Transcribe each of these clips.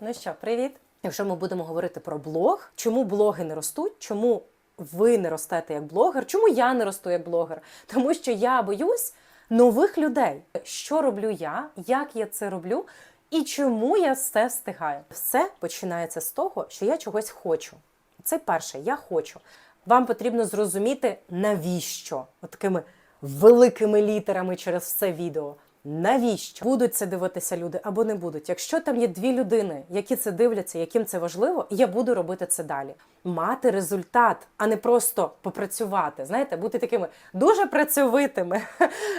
Ну що, привіт! Якщо ми будемо говорити про блог, чому блоги не ростуть, чому ви не ростете як блогер, чому я не росту як блогер? Тому що я боюсь нових людей. Що роблю я, як я це роблю, і чому я все встигаю. Все починається з того, що я чогось хочу. Це перше, я хочу. Вам потрібно зрозуміти, навіщо От такими великими літерами через все відео. Навіщо будуть це дивитися люди або не будуть? Якщо там є дві людини, які це дивляться, яким це важливо, я буду робити це далі. Мати результат, а не просто попрацювати. Знаєте, бути такими дуже працьовитими.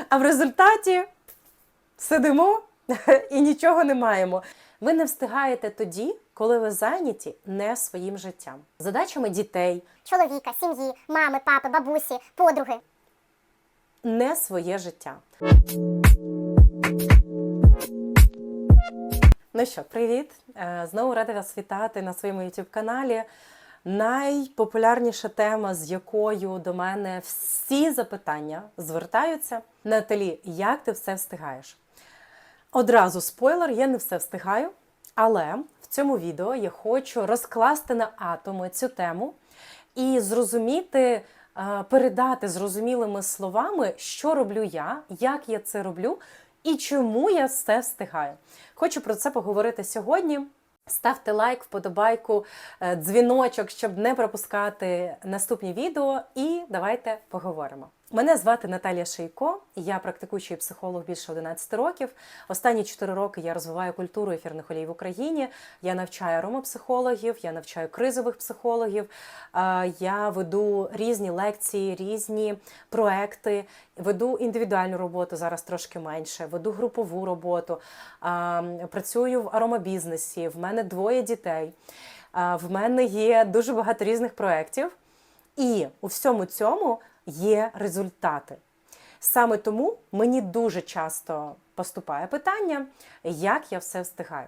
А в результаті сидимо і нічого не маємо. Ви не встигаєте тоді, коли ви зайняті не своїм життям, задачами дітей, чоловіка, сім'ї, мами, папи, бабусі, подруги. не своє життя. Ну що, привіт! Е, Знову рада вас вітати на своєму youtube каналі. Найпопулярніша тема, з якою до мене всі запитання звертаються. Наталі, як ти все встигаєш? Одразу спойлер, я не все встигаю, але в цьому відео я хочу розкласти на атоми цю тему і зрозуміти, е, передати зрозумілими словами, що роблю я, як я це роблю і чому я все встигаю. Хочу про це поговорити сьогодні. Ставте лайк, вподобайку, е, дзвіночок, щоб не пропускати наступні відео. І давайте поговоримо. Мене звати Наталія Шийко, я практикуючий психолог більше 11 років. Останні 4 роки я розвиваю культуру ефірних олій в Україні. Я навчаю аромапсихологів, я навчаю кризових психологів. е, Я веду різні лекції, різні проекти, веду індивідуальну роботу зараз трошки менше, веду групову роботу, працюю в аромабізнесі. В мене двоє дітей. В мене є дуже багато різних проєктів. І у всьому цьому є результати. Саме тому мені дуже часто поступає питання, як я все встигаю.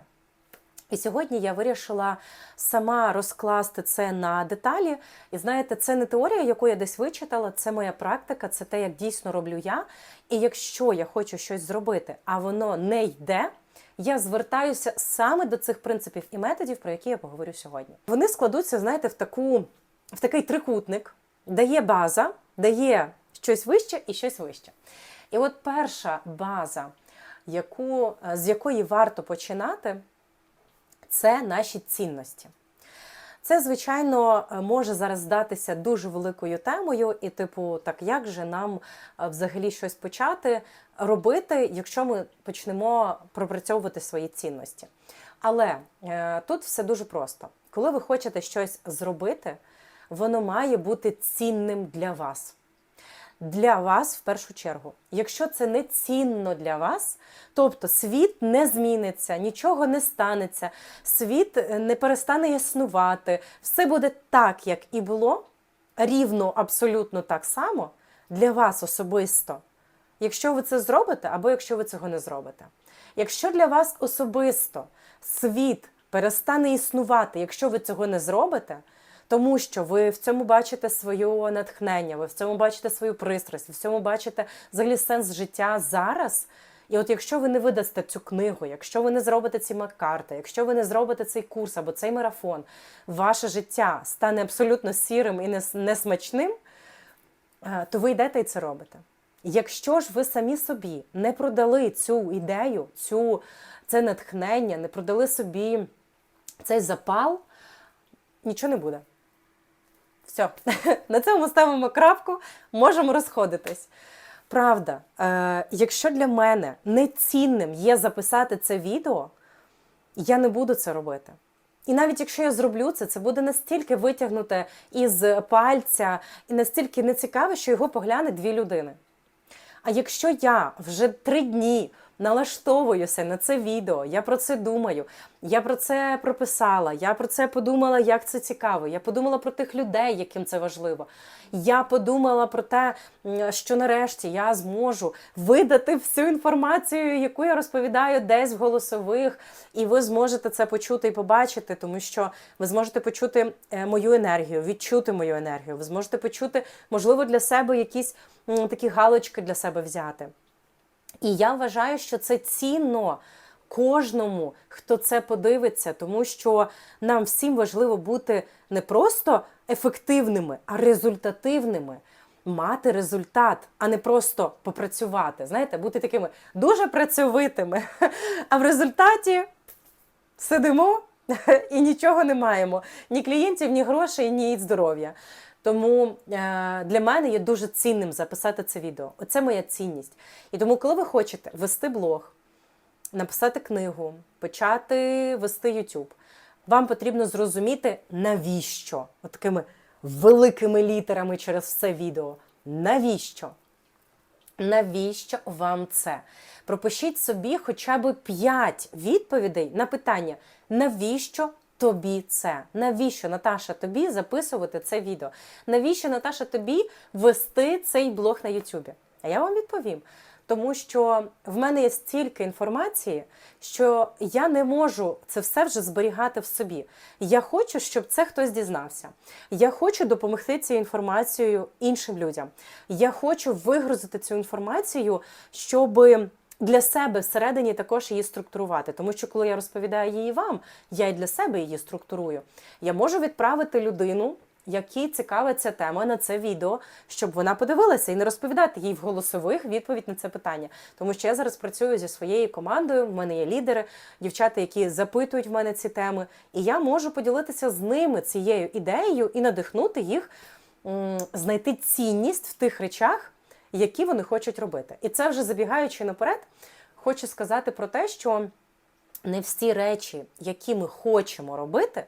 І сьогодні я вирішила сама розкласти це на деталі. І знаєте, це не теорія, яку я десь вичитала, це моя практика, це те, як дійсно роблю я. І якщо я хочу щось зробити, а воно не йде, я звертаюся саме до цих принципів і методів, про які я поговорю сьогодні. Вони складуться, знаєте, в таку в такий трикутник, де є база, де є щось вище і щось вище. І от перша база, яку, з якої варто починати, це наші цінності. Це, звичайно, може зараз здатися дуже великою темою, і, типу, так як же нам е, взагалі щось почати робити, якщо ми почнемо пропрацьовувати свої цінності. Але е, тут все дуже просто. Коли ви хочете щось зробити, воно має бути цінним для вас. Для вас в першу чергу. Якщо це не цінно для вас, тобто світ не зміниться, нічого не станеться, світ е, не перестане існувати, все буде так, як і було, рівно абсолютно так само для вас особисто. Якщо ви це зробите, або якщо ви цього не зробите. Якщо для вас особисто світ перестане існувати, якщо ви цього не зробите, тому що ви в цьому бачите своє натхнення, ви в цьому бачите свою пристрасть, ви в цьому бачите взагалі сенс життя зараз. І от якщо ви не видасте цю книгу, якщо ви не зробите ці маккарти, якщо ви не зробите цей курс або цей марафон, ваше життя стане абсолютно сірим і несмачним, е, то ви йдете і це робите. Якщо ж ви самі собі не продали цю ідею, цю, це натхнення, не продали собі цей запал, нічого не буде. Все, на цьому ставимо крапку, можемо розходитись. Правда, е, якщо для мене нецінним є записати це відео, я не буду це робити. І навіть якщо я зроблю це, це буде настільки витягнуте із пальця і настільки нецікаве, що його погляне дві людини. А якщо я вже три дні налаштовуюся на це відео, я про це думаю, я про це прописала, я про це подумала, як це цікаво. Я подумала про тих людей, яким це важливо. Я подумала про те, що нарешті я зможу видати всю інформацію, яку я розповідаю десь в голосових, і ви зможете це почути і побачити, тому що ви зможете почути е, мою енергію, відчути мою енергію. Ви зможете почути, можливо, для себе якісь такі галочки для себе взяти. І я вважаю, що це цінно кожному, хто це подивиться, тому що нам всім важливо бути не просто ефективними, а результативними. Мати результат, а не просто попрацювати. Знаєте, бути такими дуже працьовитими. А в результаті сидимо і нічого не маємо. Ні клієнтів, ні грошей, ні здоров'я. Тому е, для мене є дуже цінним записати це відео. Оце моя цінність. І тому, коли ви хочете вести блог, написати книгу, почати вести YouTube, вам потрібно зрозуміти, навіщо От такими великими літерами через все відео. Навіщо? Навіщо вам це? Пропишіть собі хоча б 5 відповідей на питання, навіщо тобі це? Навіщо, Наташа, тобі записувати це відео? Навіщо, Наташа, тобі вести цей блог на Ютубі? А я вам відповім. Тому що в мене є стільки інформації, що я не можу це все вже зберігати в собі. Я хочу, щоб це хтось дізнався. Я хочу допомогти цією інформацією іншим людям. Я хочу вигрузити цю інформацію, щоб для себе всередині також її структурувати. Тому що коли я розповідаю її вам, я і для себе її структурую. Я можу відправити людину якій цікава ця тема на це відео, щоб вона подивилася і не розповідати їй в голосових відповідь на це питання. Тому що я зараз працюю зі своєю командою. В мене є лідери, дівчата, які запитують в мене ці теми, і я можу поділитися з ними цією ідеєю і надихнути їх знайти цінність в тих речах, які вони хочуть робити. І це вже забігаючи наперед, хочу сказати про те, що не всі речі, які ми хочемо робити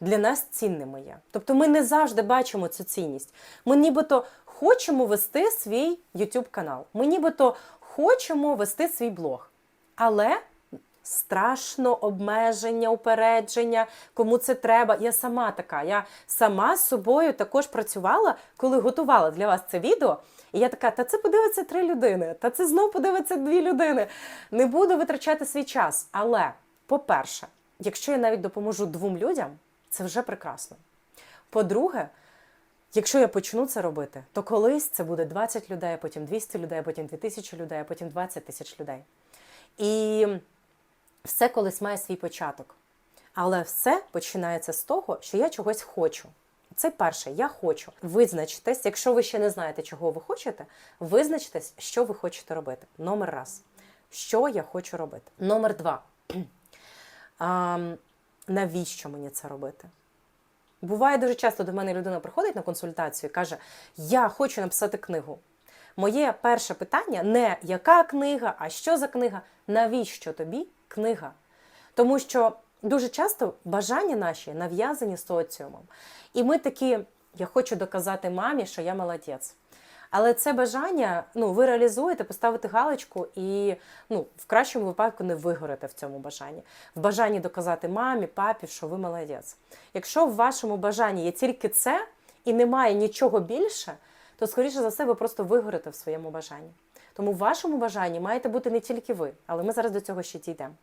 для нас цінними є. Тобто ми не завжди бачимо цю цінність. Ми нібито хочемо вести свій YouTube канал. Ми нібито хочемо вести свій блог. Але страшно обмеження, упередження, кому це треба. Я сама така. Я сама з собою також працювала, коли готувала для вас це відео. І я така, та це подивиться три людини, та це знов подивиться дві людини. Не буду витрачати свій час. Але, по-перше, якщо я навіть допоможу двом людям, це вже прекрасно. По-друге, якщо я почну це робити, то колись це буде 20 людей, потім 200 людей, потім 2000 людей, потім 20 тисяч людей. І все колись має свій початок. Але все починається з того, що я чогось хочу. Це перше, я хочу. Визначтесь, якщо ви ще не знаєте, чого ви хочете, визначтесь, що ви хочете робити. Номер раз. Що я хочу робити? Номер два. А, навіщо мені це робити? Буває дуже часто до мене людина приходить на консультацію і каже: Я хочу написати книгу. Моє перше питання не яка книга, а що за книга, навіщо тобі книга? Тому що дуже часто бажання наші нав'язані соціумом. І ми такі, я хочу доказати мамі, що я молодець. Але це бажання ну, ви реалізуєте, поставите галочку і ну, в кращому випадку не вигорите в цьому бажанні. В бажанні доказати мамі, папі, що ви молодець. Якщо в вашому бажанні є тільки це і немає нічого більше, то, скоріше за все, ви просто вигорите в своєму бажанні. Тому в вашому бажанні маєте бути не тільки ви, але ми зараз до цього ще дійдемо.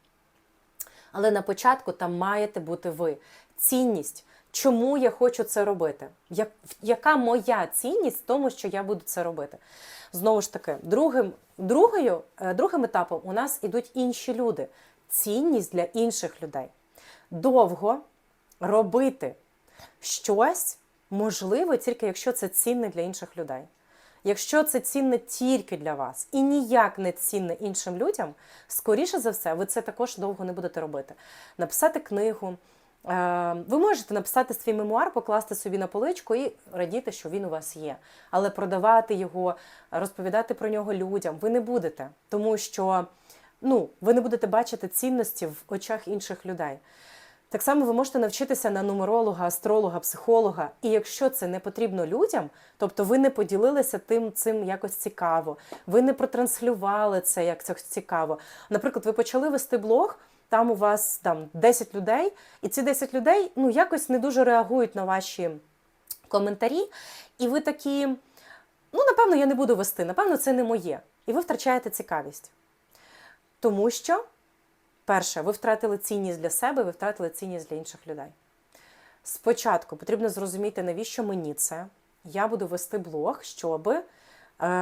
Але на початку там маєте бути ви. Цінність. Чому я хочу це робити? Як, яка моя цінність в тому, що я буду це робити? Знову ж таки, другим, другою, е, другим етапом у нас ідуть інші люди. Цінність для інших людей. Довго робити щось можливо тільки якщо це цінне для інших людей. Якщо це цінне тільки для вас і ніяк не цінне іншим людям, скоріше за все, ви це також довго не будете робити. Написати книгу. Е, Ви можете написати свій мемуар, покласти собі на поличку і радіти, що він у вас є. Але продавати його, розповідати про нього людям ви не будете, тому що ну, ви не будете бачити цінності в очах інших людей. Так само ви можете навчитися на нумеролога, астролога, психолога. І якщо це не потрібно людям, тобто ви не поділилися тим цим якось цікаво, ви не протранслювали це як це цікаво. Наприклад, ви почали вести блог, там у вас там 10 людей, і ці 10 людей ну, якось не дуже реагують на ваші коментарі, і ви такі, ну, напевно, я не буду вести, напевно, це не моє. І ви втрачаєте цікавість. Тому що. Перше, ви втратили цінність для себе, ви втратили цінність для інших людей. Спочатку потрібно зрозуміти, навіщо мені це. Я буду вести блог, щоб е,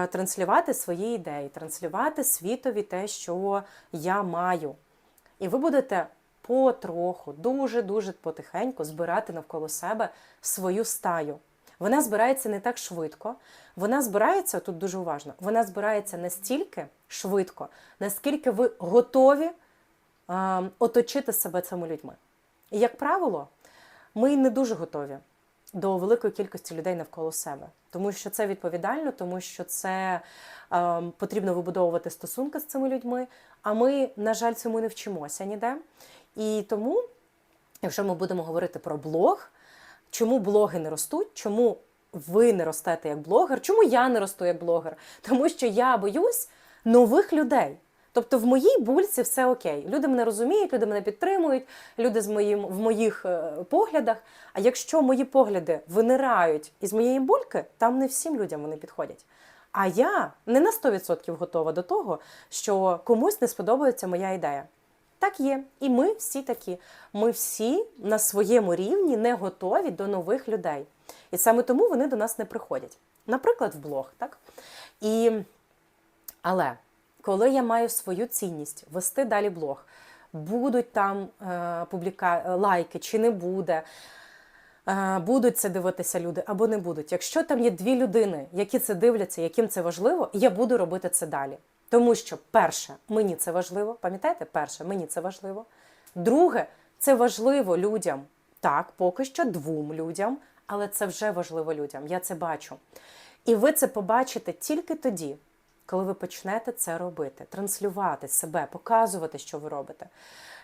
транслювати свої ідеї, транслювати світові те, що я маю. І ви будете потроху, дуже-дуже потихеньку збирати навколо себе свою стаю. Вона збирається не так швидко. Вона збирається, тут дуже уважно, вона збирається настільки швидко, наскільки ви готові оточити себе цими людьми. І, як правило, ми не дуже готові до великої кількості людей навколо себе, тому що це відповідально, тому що це потрібно вибудовувати стосунки з цими людьми. А ми, на жаль, цьому не вчимося ніде. І тому, якщо ми будемо говорити про блог, чому блоги не ростуть, чому ви не ростете як блогер, чому я не росту як блогер? Тому що я боюсь нових людей. Тобто в моїй бульці все окей. Люди мене розуміють, люди мене підтримують, люди з моїм, в моїх е, поглядах. А якщо мої погляди винирають із моєї бульки, там не всім людям вони підходять. А я не на 100% готова до того, що комусь не сподобається моя ідея. Так є. І ми всі такі. Ми всі на своєму рівні не готові до нових людей. І саме тому вони до нас не приходять. Наприклад, в блог, так? І... Але коли я маю свою цінність вести далі блог, будуть там е, публіка... лайки чи не буде, е, будуть це дивитися люди або не будуть. Якщо там є дві людини, які це дивляться, яким це важливо, я буду робити це далі. Тому що, перше, мені це важливо, пам'ятаєте, перше, мені це важливо. Друге, це важливо людям. Так, поки що двом людям, але це вже важливо людям. Я це бачу. І ви це побачите тільки тоді, коли ви почнете це робити, транслювати себе, показувати, що ви робите.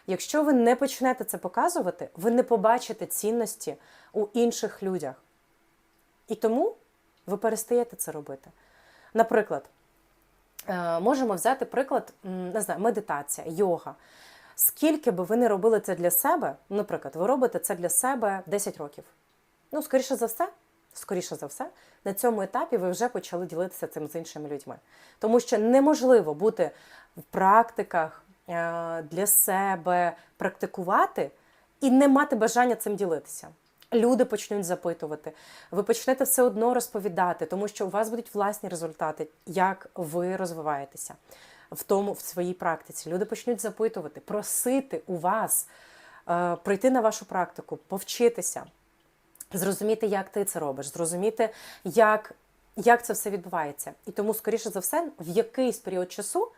Якщо ви не почнете це показувати, ви не побачите цінності у інших людях. І тому ви перестаєте це робити. Наприклад, е, можемо взяти приклад, не знаю, медитація, йога. Скільки би ви не робили це для себе, наприклад, ви робите це для себе 10 років. Ну, скоріше за все, скоріше за все, на цьому етапі ви вже почали ділитися цим з іншими людьми. Тому що неможливо бути в практиках е, для себе, практикувати і не мати бажання цим ділитися. Люди почнуть запитувати, ви почнете все одно розповідати, тому що у вас будуть власні результати, як ви розвиваєтеся в тому в своїй практиці. Люди почнуть запитувати, просити у вас е, прийти на вашу практику, повчитися, зрозуміти, як ти це робиш, зрозуміти, як, як це все відбувається. І тому, скоріше за все, в якийсь період часу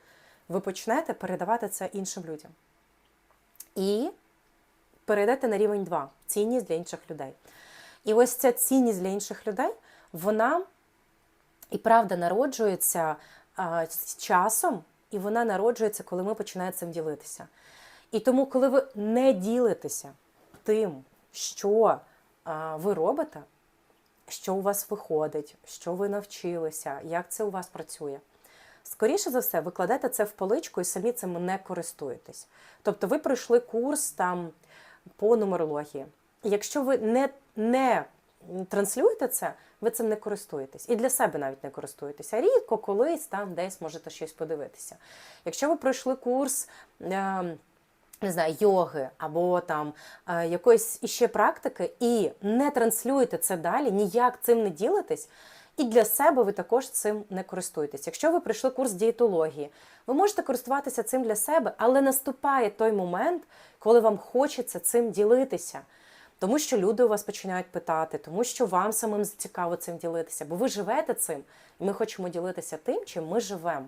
ви почнете передавати це іншим людям. І перейдете на рівень 2 цінність для інших людей. І ось ця цінність для інших людей, вона і правда народжується а, з часом, і вона народжується, коли ми починаємо цим ділитися. І тому, коли ви не ділитеся тим, що ви робите, що у вас виходить, що ви навчилися, як це у вас працює. Скоріше за все, ви кладете це в поличку і самі цим не користуєтесь. Тобто ви пройшли курс там по нумерології. І якщо ви не, не транслюєте це, ви цим не користуєтесь. І для себе навіть не користуєтеся. Рідко колись там десь можете щось подивитися. Якщо ви пройшли курс. Е, не знаю, йоги або там е, якоїсь іще практики, і не транслюєте це далі, ніяк цим не ділитесь, і для себе ви також цим не користуєтесь. Якщо ви пройшли курс дієтології, ви можете користуватися цим для себе, але наступає той момент, коли вам хочеться цим ділитися. Тому що люди у вас починають питати, тому що вам самим цікаво цим ділитися, бо ви живете цим, і ми хочемо ділитися тим, чим ми живемо.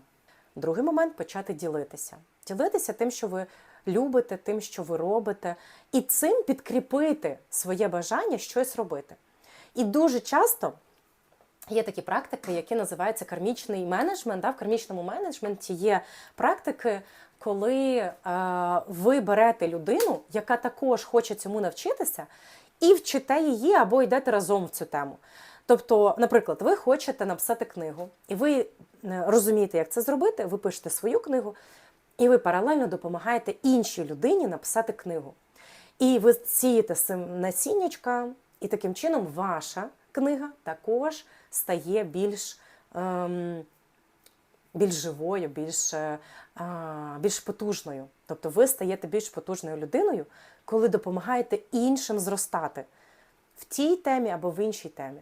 Другий момент почати ділитися. Ділитися тим, що ви любите, тим, що ви робите, і цим підкріпити своє бажання щось робити. І дуже часто є такі практики, які називаються кармічний менеджмент. Да? В кармічному менеджменті є практики, коли е, ви берете людину, яка також хоче цьому навчитися, і вчите її або йдете разом в цю тему. Тобто, наприклад, ви хочете написати книгу, і ви е, розумієте, як це зробити, ви пишете свою книгу, і ви паралельно допомагаєте іншій людині написати книгу. І ви сієте насіннячка, і таким чином ваша книга також стає більш, ем, більш живою, більш, е, більш потужною. Тобто ви стаєте більш потужною людиною, коли допомагаєте іншим зростати в тій темі або в іншій темі.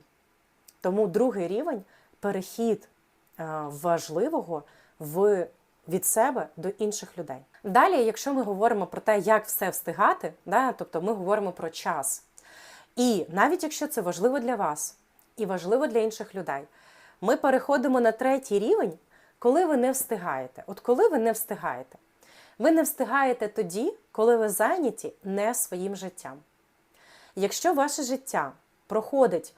Тому другий рівень перехід е, важливого в, від себе до інших людей. Далі, якщо ми говоримо про те, як все встигати, да, тобто ми говоримо про час. І навіть якщо це важливо для вас і важливо для інших людей, ми переходимо на третій рівень, коли ви не встигаєте. От коли ви не встигаєте, ви не встигаєте тоді, коли ви зайняті не своїм життям. Якщо ваше життя проходить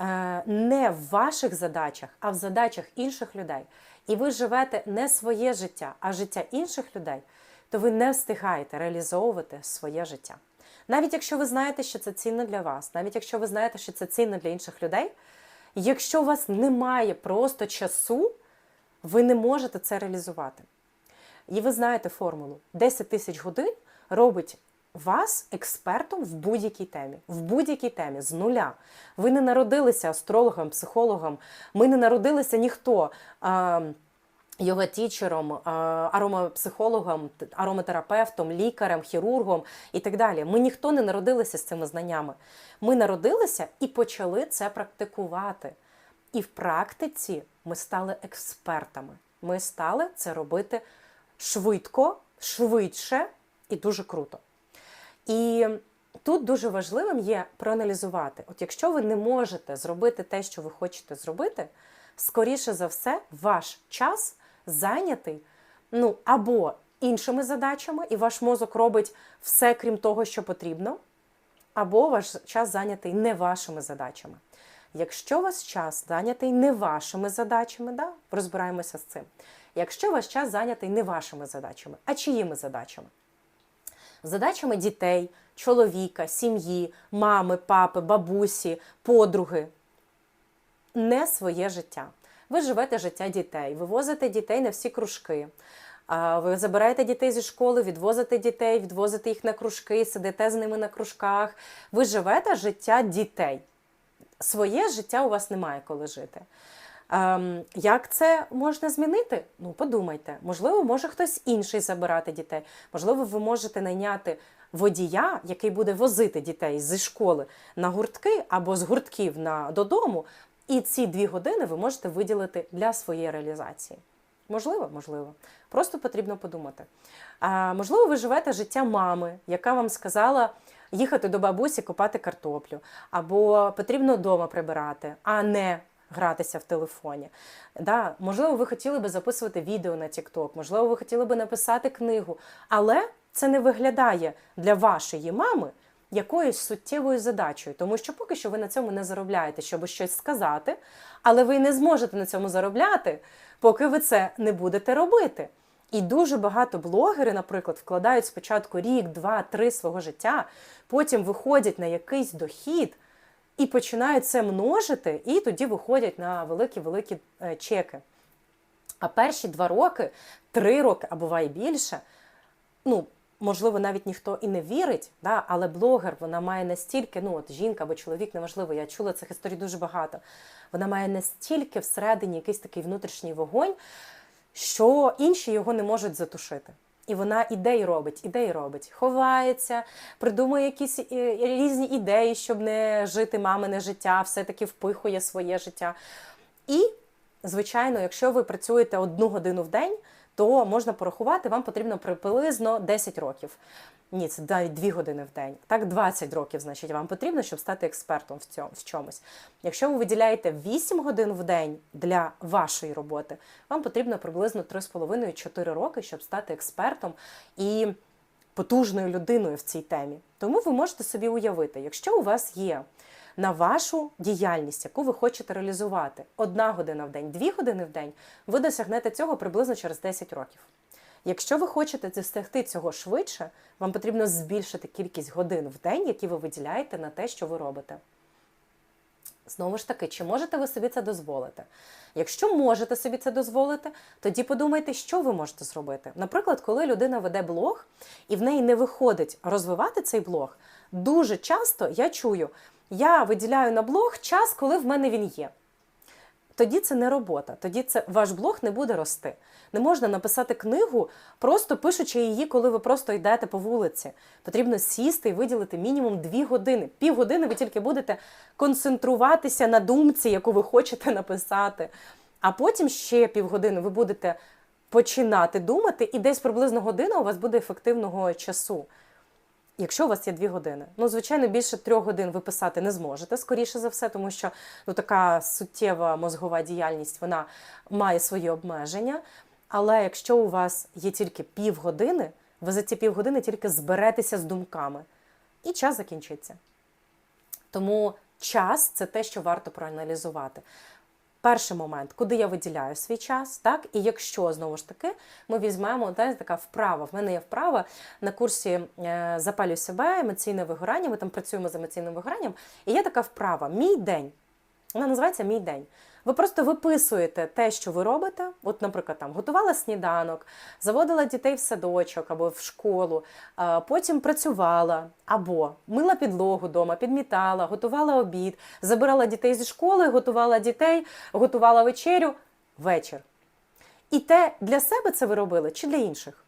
е, не в ваших задачах, а в задачах інших людей, і ви живете не своє життя, а життя інших людей, то ви не встигаєте реалізовувати своє життя. Навіть якщо ви знаєте, що це цінно для вас, навіть якщо ви знаєте, що це цінно для інших людей, якщо у вас немає просто часу, ви не можете це реалізувати. І ви знаєте формулу: 10 тисяч годин робить вас експертом в будь-якій темі. В будь-якій темі з нуля. Ви не народилися астрологом, психологом, ми не народилися ніхто. А, його тічером, аромапсихологом, ароматерапевтом, лікарем, хірургом і так далі. Ми ніхто не народилися з цими знаннями. Ми народилися і почали це практикувати. І в практиці ми стали експертами. Ми стали це робити швидко, швидше і дуже круто. І тут дуже важливим є проаналізувати: от якщо ви не можете зробити те, що ви хочете зробити, скоріше за все, ваш час зайнятий ну, або іншими задачами, і ваш мозок робить все, крім того, що потрібно, або ваш час зайнятий не вашими задачами. Якщо ваш час зайнятий не вашими задачами, да, розбираємося з цим. Якщо ваш час зайнятий не вашими задачами, а чиїми задачами? Задачами дітей, чоловіка, сім'ї, мами, папи, бабусі, подруги. Не своє життя. Ви живете життя дітей, ви возите дітей на всі кружки. Ви забираєте дітей зі школи, відвозите дітей, відвозите їх на кружки, сидите з ними на кружках. Ви живете життя дітей. Своє життя у вас немає коли жити. Ем, як це можна змінити? Ну, подумайте. Можливо, може хтось інший забирати дітей. Можливо, ви можете найняти водія, який буде возити дітей зі школи на гуртки або з гуртків на додому. І ці дві години ви можете виділити для своєї реалізації. Можливо, можливо. Просто потрібно подумати. А, можливо, ви живете життя мами, яка вам сказала їхати до бабусі копати картоплю, або потрібно вдома прибирати, а не гратися в телефоні. Да, можливо, ви хотіли би записувати відео на TikTok, можливо, ви хотіли би написати книгу, але це не виглядає для вашої мами якоюсь суттєвою задачею, тому що поки що ви на цьому не заробляєте, щоб щось сказати, але ви не зможете на цьому заробляти, поки ви це не будете робити. І дуже багато блогери, наприклад, вкладають спочатку рік, два, три свого життя, потім виходять на якийсь дохід і починають це множити, і тоді виходять на великі-великі е, чеки. А перші два роки, три роки, а буває більше, ну, можливо, навіть ніхто і не вірить, да, але блогер вона має настільки, ну от жінка або чоловік, неважливо, я чула цих історій дуже багато. Вона має настільки всередині якийсь такий внутрішній вогонь, що інші його не можуть затушити. І вона ідей робить, ідеї робить, ховається, придумує якісь е, різні ідеї, щоб не жити мамине життя, все-таки впихує своє життя. І, звичайно, якщо ви працюєте одну годину в день, то можна порахувати, вам потрібно приблизно 10 років. Ні, це навіть 2 години в день. Так, 20 років, значить, вам потрібно, щоб стати експертом в цьому в чомусь. Якщо ви виділяєте 8 годин в день для вашої роботи, вам потрібно приблизно 3,5-4 роки, щоб стати експертом і потужною людиною в цій темі. Тому ви можете собі уявити, якщо у вас є на вашу діяльність, яку ви хочете реалізувати, одна година в день, дві години в день, ви досягнете цього приблизно через 10 років. Якщо ви хочете досягти цього швидше, вам потрібно збільшити кількість годин в день, які ви виділяєте на те, що ви робите. Знову ж таки, чи можете ви собі це дозволити? Якщо можете собі це дозволити, тоді подумайте, що ви можете зробити. Наприклад, коли людина веде блог і в неї не виходить розвивати цей блог, дуже часто я чую, я виділяю на блог час, коли в мене він є. Тоді це не робота, тоді це ваш блог не буде рости. Не можна написати книгу, просто пишучи її, коли ви просто йдете по вулиці. Потрібно сісти і виділити мінімум дві години. Півгодини ви тільки будете концентруватися на думці, яку ви хочете написати. А потім ще півгодини ви будете починати думати, і десь приблизно година у вас буде ефективного часу. Якщо у вас є дві години, ну звичайно, більше трьох годин ви писати не зможете, скоріше за все, тому що ну така суттєва мозгова діяльність вона має свої обмеження. Але якщо у вас є тільки півгодини, ви за ці півгодини тільки зберетеся з думками, і час закінчиться. Тому час це те, що варто проаналізувати. Перший момент, куди я виділяю свій час, так і якщо знову ж таки ми візьмемо знаєте, така вправа. В мене є вправа на курсі запалюю себе, емоційне вигорання. Ми там працюємо з емоційним вигоранням. І є така вправа Мій день. Вона називається Мій день. Ви просто виписуєте те, що ви робите. От, наприклад, там готувала сніданок, заводила дітей в садочок або в школу, потім працювала, або мила підлогу вдома, підмітала, готувала обід, забирала дітей зі школи, готувала дітей, готувала вечерю вечір. І те для себе це ви робили чи для інших?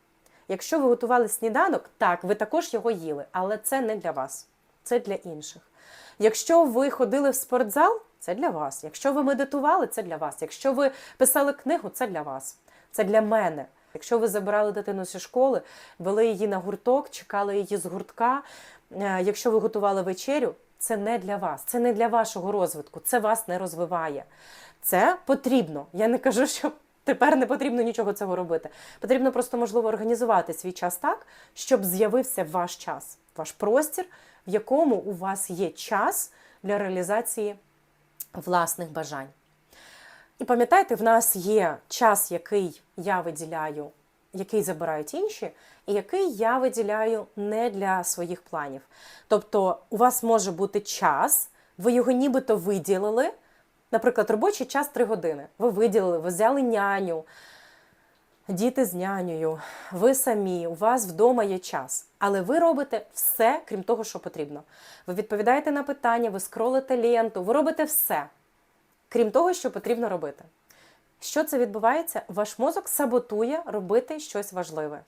Якщо ви готували сніданок, так, ви також його їли, але це не для вас, це для інших. Якщо ви ходили в спортзал, це для вас. Якщо ви медитували, це для вас. Якщо ви писали книгу, це для вас. Це для мене. Якщо ви забирали дитину зі школи, вели її на гурток, чекали її з гуртка. е, Якщо ви готували вечерю, це не для вас, це не для вашого розвитку, це вас не розвиває. Це потрібно. Я не кажу, що тепер не потрібно нічого цього робити. Потрібно просто, можливо, організувати свій час так, щоб з'явився ваш час, ваш простір, в якому у вас є час для реалізації власних бажань. І пам'ятайте, в нас є час, який я виділяю, який забирають інші, і який я виділяю не для своїх планів. Тобто, у вас може бути час, ви його нібито виділили. Наприклад, робочий час 3 години. Ви виділили, ви взяли няню, діти з нянею, ви самі, у вас вдома є час. Але ви робите все, крім того, що потрібно. Ви відповідаєте на питання, ви скролите ленту, ви робите все, крім того, що потрібно робити. Що це відбувається? Ваш мозок саботує робити щось важливе.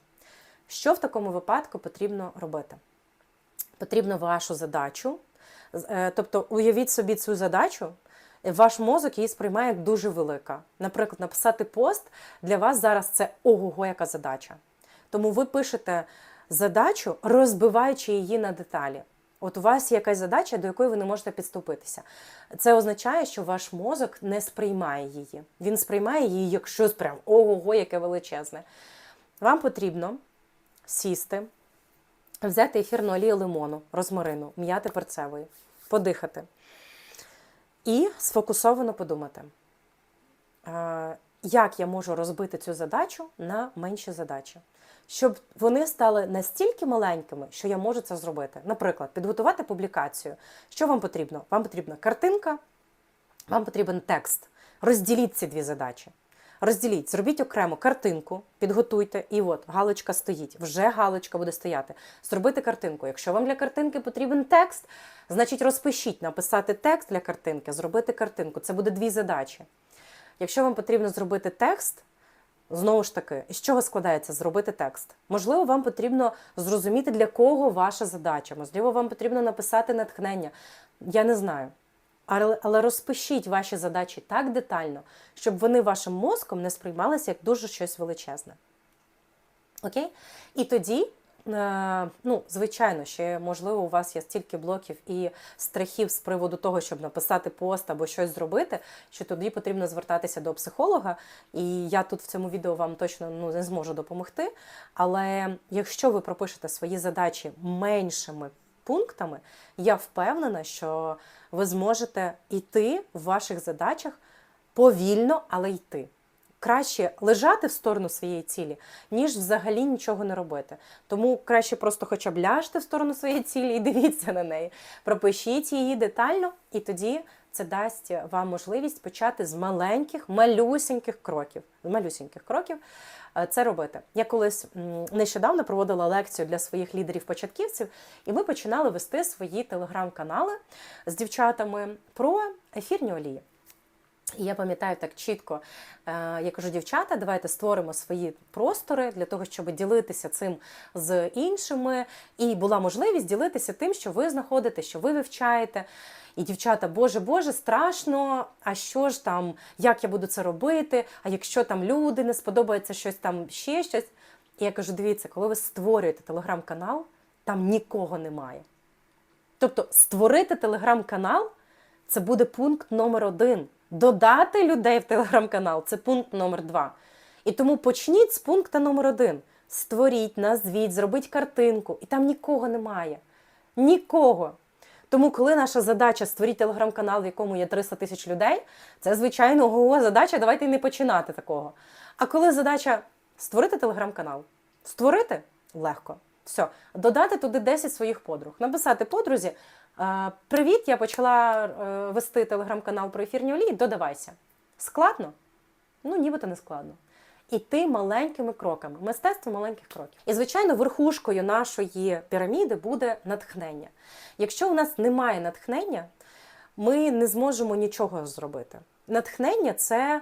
Що в такому випадку потрібно робити? Потрібно вашу задачу, е, тобто уявіть собі цю задачу, ваш мозок її сприймає як дуже велика. Наприклад, написати пост для вас зараз це ого-го, яка задача. Тому ви пишете задачу, розбиваючи її на деталі. От у вас є якась задача, до якої ви не можете підступитися. Це означає, що ваш мозок не сприймає її. Він сприймає її як щось прям ого-го, яке величезне. Вам потрібно сісти, взяти ефірну олію лимону, розмарину, м'яти перцевої, подихати і сфокусовано подумати, як я можу розбити цю задачу на менші задачі, щоб вони стали настільки маленькими, що я можу це зробити. Наприклад, підготувати публікацію. Що вам потрібно? Вам потрібна картинка, вам потрібен текст. Розділіть ці дві задачі. Розділіть, зробіть окремо картинку, підготуйте, і от галочка стоїть. Вже галочка буде стояти. Зробити картинку. Якщо вам для картинки потрібен текст, значить розпишіть, написати текст для картинки, зробити картинку. Це буде дві задачі. Якщо вам потрібно зробити текст, знову ж таки, з чого складається зробити текст? Можливо, вам потрібно зрозуміти, для кого ваша задача. Можливо, вам потрібно написати натхнення. Я не знаю. Але, розпишіть ваші задачі так детально, щоб вони вашим мозком не сприймалися як дуже щось величезне. Окей? І тоді, е, ну, звичайно, ще можливо, у вас є стільки блоків і страхів з приводу того, щоб написати пост або щось зробити, що тоді потрібно звертатися до психолога. І я тут в цьому відео вам точно ну, не зможу допомогти. Але якщо ви пропишете свої задачі меншими пунктами, я впевнена, що ви зможете йти в ваших задачах повільно, але йти. Краще лежати в сторону своєї цілі, ніж взагалі нічого не робити. Тому краще просто хоча б ляжте в сторону своєї цілі і дивіться на неї. Пропишіть її детально, і тоді це дасть вам можливість почати з маленьких, малюсіньких кроків. Малюсіньких кроків е, це робити. Я колись нещодавно проводила лекцію для своїх лідерів-початківців, і ми починали вести свої телеграм-канали з дівчатами про ефірні олії. І я пам'ятаю так чітко, е, я кажу, дівчата, давайте створимо свої простори для того, щоб ділитися цим з іншими, і була можливість ділитися тим, що ви знаходите, що ви вивчаєте. І дівчата, Боже, Боже, страшно, а що ж там, як я буду це робити? А якщо там люди не сподобається щось там ще щось. І я кажу: дивіться, коли ви створюєте телеграм-канал, там нікого немає. Тобто створити телеграм-канал це буде пункт номер один. Додати людей в телеграм-канал це пункт номер два. І тому почніть з пункту номер один. Створіть, назвіть, зробіть картинку, і там нікого немає. Нікого. Тому, коли наша задача створіть телеграм-канал, в якому є 300 тисяч людей, це звичайно ого, задача, давайте і не починати такого. А коли задача створити телеграм-канал, створити легко. Все, додати туди 10 своїх подруг, написати подрузі. «Е, Привіт, я почала е, вести телеграм-канал про ефірні олії. Додавайся. Складно? Ну, нібито не складно. Іти маленькими кроками, мистецтво маленьких кроків. І, звичайно, верхушкою нашої піраміди буде натхнення. Якщо у нас немає натхнення, ми не зможемо нічого зробити. Натхнення це,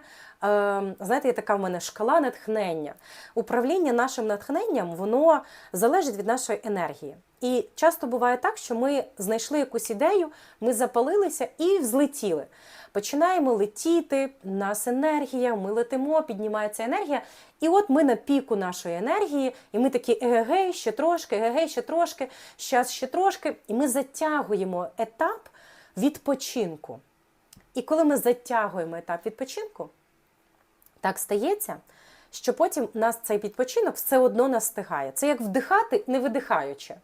знаєте, є така в мене шкала натхнення. Управління нашим натхненням воно залежить від нашої енергії. І часто буває так, що ми знайшли якусь ідею, ми запалилися і взлетіли. Починаємо летіти, нас енергія, ми летимо, піднімається енергія. І от ми на піку нашої енергії, і ми такі егегей, ще трошки, егегей, ще трошки, щас ще трошки. І ми затягуємо етап відпочинку. І коли ми затягуємо етап відпочинку, так стається, що потім нас цей відпочинок все одно настигає. Це як вдихати, не видихаючи.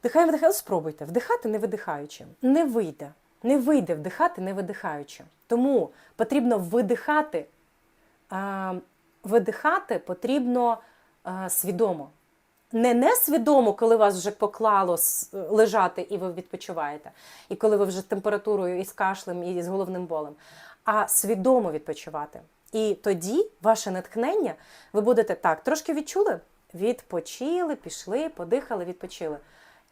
Вдихаємо, вдихаємо, спробуйте. Вдихати, не видихаючи. Не вийде. Не вийде вдихати, не видихаючи. Тому потрібно видихати. Видихати потрібно свідомо. Не несвідомо, коли вас вже поклало лежати і ви відпочиваєте, і коли ви вже з температурою, і з кашлем, і з головним болем, а свідомо відпочивати. І тоді ваше натхнення, ви будете так, трошки відчули, відпочили, пішли, подихали, відпочили.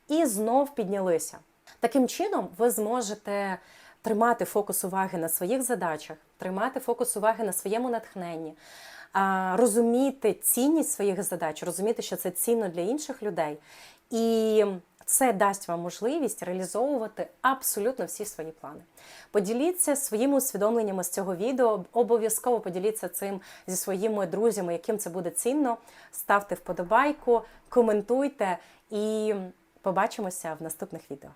І знов піднялися. Таким чином, ви зможете тримати фокус уваги на своїх задачах, тримати фокус уваги на своєму натхненні, розуміти цінність своїх задач, розуміти, що це цінно для інших людей. І це дасть вам можливість реалізовувати абсолютно всі свої плани. Поділіться своїми усвідомленнями з цього відео, обов'язково поділіться цим зі своїми друзями, яким це буде цінно. Ставте вподобайку, коментуйте і побачимося в наступних відео.